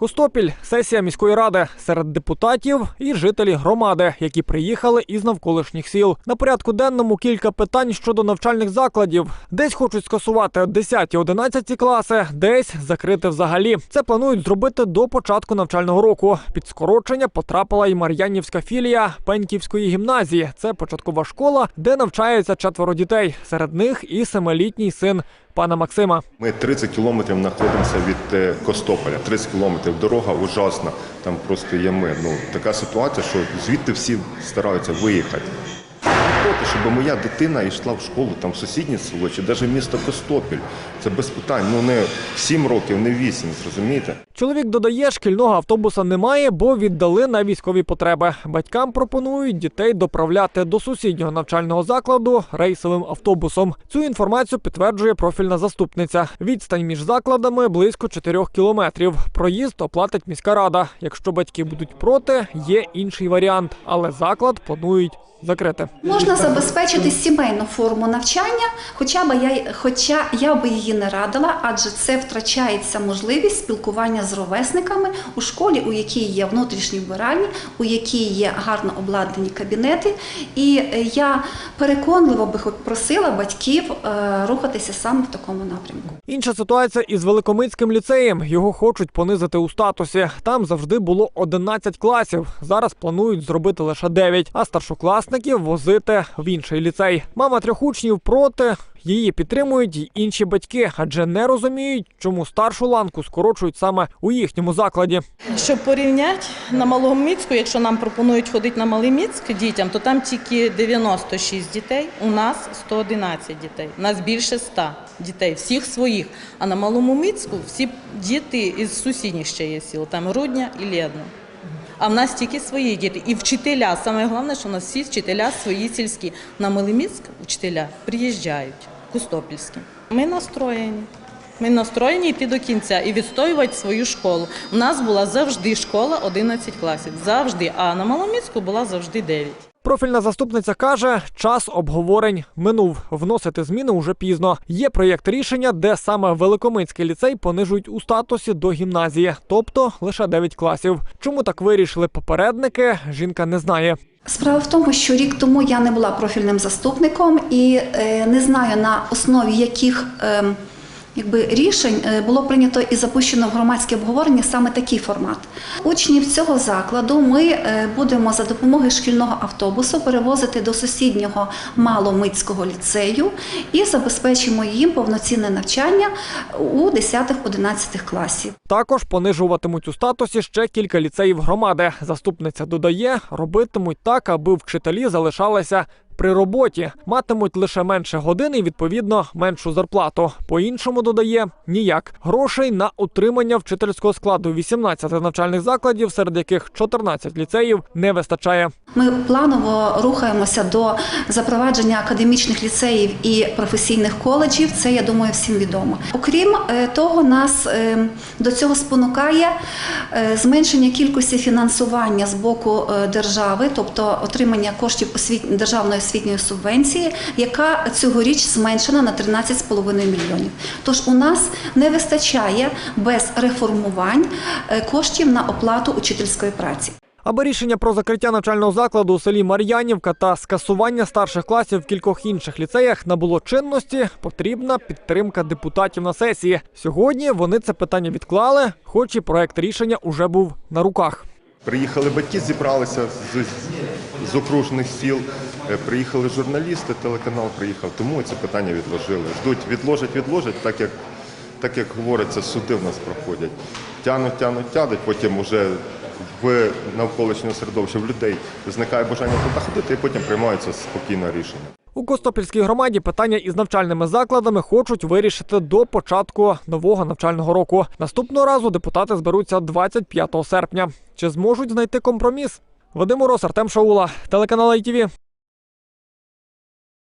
Костопіль сесія міської ради серед депутатів і жителі громади, які приїхали із навколишніх сіл. На порядку денному кілька питань щодо навчальних закладів. Десь хочуть скасувати 10-11 класи, десь закрити взагалі. Це планують зробити до початку навчального року. Під скорочення потрапила і Мар'янівська філія Пеньківської гімназії. Це початкова школа, де навчається четверо дітей. Серед них і семилітній син пана Максима. Ми 30 кілометрів знаходимося від е, Костополя. 30 кілометрів. Дорога ужасна. Там просто є ми. Ну така ситуація, що звідти всі стараються виїхати. Проти, щоб моя дитина йшла в школу там в сусіднє село чи навіть місто Костопіль. Це без питань. Ну не 7 років, не 8, зрозумієте? Чоловік додає, шкільного автобуса немає, бо віддали на військові потреби. Батькам пропонують дітей доправляти до сусіднього навчального закладу рейсовим автобусом. Цю інформацію підтверджує профільна заступниця. Відстань між закладами близько 4 кілометрів. Проїзд оплатить міська рада. Якщо батьки будуть проти, є інший варіант, але заклад планують закрити. Можна забезпечити сімейну форму навчання, хоча б я, хоча я би її не радила, адже це втрачається можливість спілкування з ровесниками у школі, у якій є внутрішні вбиральні, у якій є гарно обладнані кабінети. І е, я переконливо би просила батьків е, рухатися саме в такому напрямку. Інша ситуація із Великомицьким ліцеєм. Його хочуть понизити у статусі. Там завжди було 11 класів. Зараз планують зробити лише 9, а старшокласників возити в інший ліцей. Мама трьох учнів проти. Її підтримують й інші батьки, адже не розуміють, чому старшу ланку скорочують саме у їхньому закладі. Щоб порівняти на Малому Міцьку, якщо нам пропонують ходити на Малий Міцьк дітям, то там тільки 96 дітей, у нас 111 дітей. У нас більше 100 дітей, всіх своїх. А на Малому Міцьку всі діти із сусідніх ще є сіл, там Рудня і Лєдно. А в нас тільки свої діти. І вчителя, саме головне, що у нас всі вчителя свої сільські. На Милиміцьк вчителя приїжджають, Кустопільські. Ми настроєні. Ми настроєні йти до кінця і відстоювати свою школу. У нас була завжди школа 11 класів. Завжди. А на Маломіцьку була завжди 9. Профільна заступниця каже, час обговорень минув. Вносити зміни уже пізно. Є проєкт рішення, де саме Великомицький ліцей понижують у статусі до гімназії, тобто лише 9 класів. Чому так вирішили попередники? Жінка не знає. Справа в тому, що рік тому я не була профільним заступником і е, не знаю на основі яких е, якби, рішень е, було прийнято і запущено в громадське обговорення саме такий формат. Учнів цього закладу ми е, будемо за допомогою шкільного автобусу перевозити до сусіднього Маломицького ліцею і забезпечимо їм повноцінне навчання у 10-11 класів. Також понижуватимуть у статусі ще кілька ліцеїв громади. Заступниця додає, робитимуть так, аби вчителі залишалися. При роботі матимуть лише менше годин і відповідно меншу зарплату. По-іншому додає ніяк. Грошей на утримання вчительського складу 18 навчальних закладів, серед яких 14 ліцеїв, не вистачає. Ми планово рухаємося до запровадження академічних ліцеїв і професійних коледжів. Це я думаю всім відомо. Окрім е, того, нас е, до цього спонукає е, зменшення кількості фінансування з боку держави, тобто отримання коштів державної освітньої субвенції, яка цьогоріч зменшена на 13,5 мільйонів. Тож у нас не вистачає без реформувань е, коштів на оплату учительської праці. Аби рішення про закриття навчального закладу у селі Мар'янівка та скасування старших класів в кількох інших ліцеях набуло чинності, потрібна підтримка депутатів на сесії. Сьогодні вони це питання відклали, хоч і проект рішення уже був на руках. Приїхали батьки, зібралися з, з окружних сіл. Е, Приїхали журналісти, телеканал приїхав, тому це питання відложили. Ждуть, відложать, відложать, так як, так як говориться, суди в нас проходять. Тянуть, тянуть, тянуть, потім уже в навколишнього середовища в людей зникає бажання туди ходити, і потім приймаються спокійне рішення. У Костопільській громаді питання із навчальними закладами хочуть вирішити до початку нового навчального року. Наступного разу депутати зберуться 25 серпня. Чи зможуть знайти компроміс? Вадим Урос, Артем Шаула, телеканал ITV.